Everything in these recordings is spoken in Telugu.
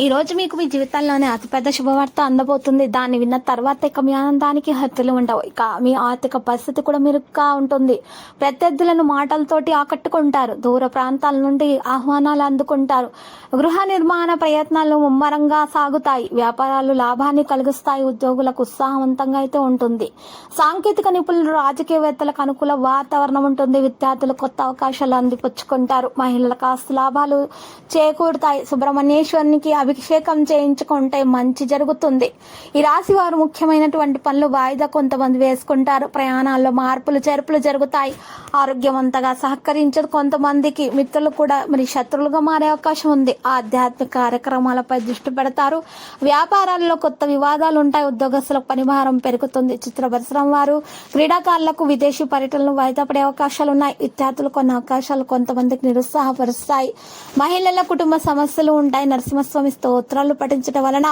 ఈరోజు మీకు మీ జీవితంలోనే అతిపెద్ద శుభవార్త అందబోతుంది. దాన్ని విన్న తర్వాత ఇక మీ ఆనందానికి హద్దులు ఉండవు. ఇక మీ ఆర్థిక పరిస్థితి కూడా మెరుగ్గా ఉంటుంది. ప్రత్యర్థులను మాటలతోటి ఆకట్టుకుంటారు. దూర ప్రాంతాల నుండి ఆహ్వానాలు అందుకుంటారు. గృహ నిర్మాణ ప్రయత్నాలు ముమ్మరంగా సాగుతాయి. వ్యాపారాలు లాభాన్ని కలిగిస్తాయి. ఉద్యోగులకు ఉత్సాహవంతంగా అయితే ఉంటుంది. సాంకేతిక నిపుణులు రాజకీయవేత్తలకు అనుకూల వాతావరణం ఉంటుంది. విద్యార్థులు కొత్త అవకాశాలు అందిపుచ్చుకుంటారు. మహిళలకు ఆస్తి లాభాలు చేకూరుతాయి. సుబ్రహ్మణ్యేశ్వరునికి అభిషేకం చేయించుకుంటే మంచి జరుగుతుంది. ఈ రాశి వారు ముఖ్యమైనటువంటి పనులు వాయిదా కొంతమంది వేసుకుంటారు. ప్రయాణాల్లో మార్పులు చేర్పులు జరుగుతాయి. ఆరోగ్యవంతంగా సహకరించదు కొంతమందికి. మిత్రులు కూడా మరి శత్రులుగా మారే అవకాశం ఉంది. ఆధ్యాత్మిక కార్యక్రమాలపై దృష్టి పెడతారు. వ్యాపారాల్లో కొత్త వివాదాలు ఉంటాయి. ఉద్యోగస్తులకు పనిభారం పెరుగుతుంది. చిత్ర పరిశ్రమ వారు క్రీడాకారులకు విదేశీ పర్యటనలు వాయిదా పడే అవకాశాలు ఉన్నాయి. విద్యార్థులు కొన్ని అవకాశాలు కొంతమందికి నిరుత్సాహపరుస్తాయి. మహిళల కుటుంబ సమస్యలు ఉంటాయి. నరసింహస్వామి స్తోత్రాలు పఠించడం వలన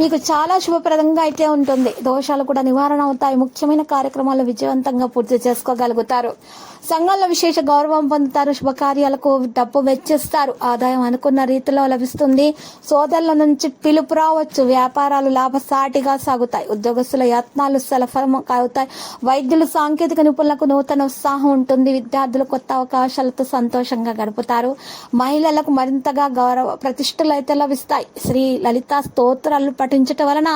మీకు చాలా శుభప్రదంగా అయితే ఉంటుంది. దోషాలు కూడా నివారణ అవుతాయి. ముఖ్యమైన కార్యక్రమాలు విజయవంతంగా పూర్తి చేసుకోగలుగుతారు. సంఘంలో విశేష గౌరవం పొందుతారు. శుభకార్యాలకు డబ్బు వెచ్చిస్తారు. ఆదాయం అనుకున్న రీతిలో లభిస్తుంది. సోదరుల నుంచి పిలుపు రావచ్చు. వ్యాపారాలు లాభసాటిగా సాగుతాయి. ఉద్యోగస్తుల యత్నాలు సలఫలం అవుతాయి వైద్యులు సాంకేతిక నిపుణులకు నూతన ఉత్సాహం ఉంటుంది. విద్యార్థులు కొత్త అవకాశాలతో సంతోషంగా గడుపుతారు. మహిళలకు మరింతగా గౌరవ ప్రతిష్టలు అయితే లభిస్తాయి. శ్రీ లలిత స్తోత్రాలు పఠించటం వలన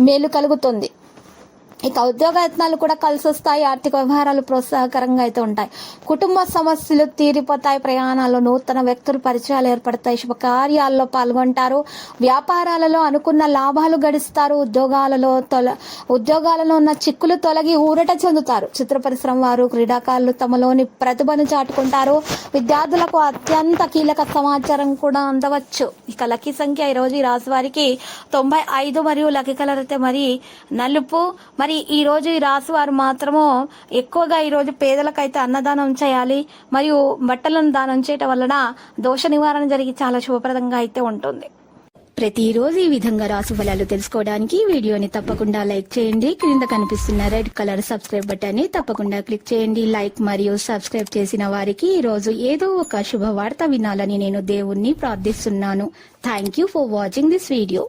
మేలు కలుగుతుంది. ఇక ఉద్యోగ యత్నాలు కూడా కలిసి వస్తాయి ఆర్థిక వ్యవహారాలు ప్రోత్సాహకరంగా అయితే ఉంటాయి. కుటుంబ సమస్యలు తీరిపోతాయి ప్రయాణాల్లో నూతన వ్యక్తులు పరిచయాలు ఏర్పడతాయి శుభకార్యాల్లో పాల్గొంటారు వ్యాపారాలలో అనుకున్న లాభాలు గడిస్తారు ఉద్యోగాలలో తొల ఉద్యోగాలలో ఉన్న చిక్కులు తొలగి ఊరట చెందుతారు. చిత్ర పరిశ్రమ వారు క్రీడాకారులు తమలోని ప్రతిభను చాటుకుంటారు. విద్యార్థులకు అత్యంత కీలక సమాచారం కూడా అందవచ్చు. ఇక లక్కీ సంఖ్య ఈ రోజు ఈ రాశి వారికి తొంభై ఐదు మరియు లక్కీ కలర్ అయితే మరి నలుపు మరి ఈ రోజు ఈ రాశి వారు మాత్రము ఎక్కువగా ఈ రోజు పేదలకైతే అన్నదానం చేయాలి మరియు బట్టలను దానం చేయటం వలన దోష నివారణ జరిగి చాలా శుభప్రదంగా అయితే ఉంటుంది. ప్రతిరోజు ఈ విధంగా రాసు ఫలాలు తెలుసుకోవడానికి వీడియోని తప్పకుండా లైక్ చేయండి. క్రింద కనిపిస్తున్న రెడ్ కలర్ సబ్స్క్రైబ్ బటన్ని తప్పకుండా క్లిక్ చేయండి. లైక్ మరియు సబ్స్క్రైబ్ చేసిన వారికి ఈ రోజు ఏదో ఒక శుభవార్త వినాలని నేను దేవుణ్ణి ప్రార్థిస్తున్నాను. Thank you for watching this video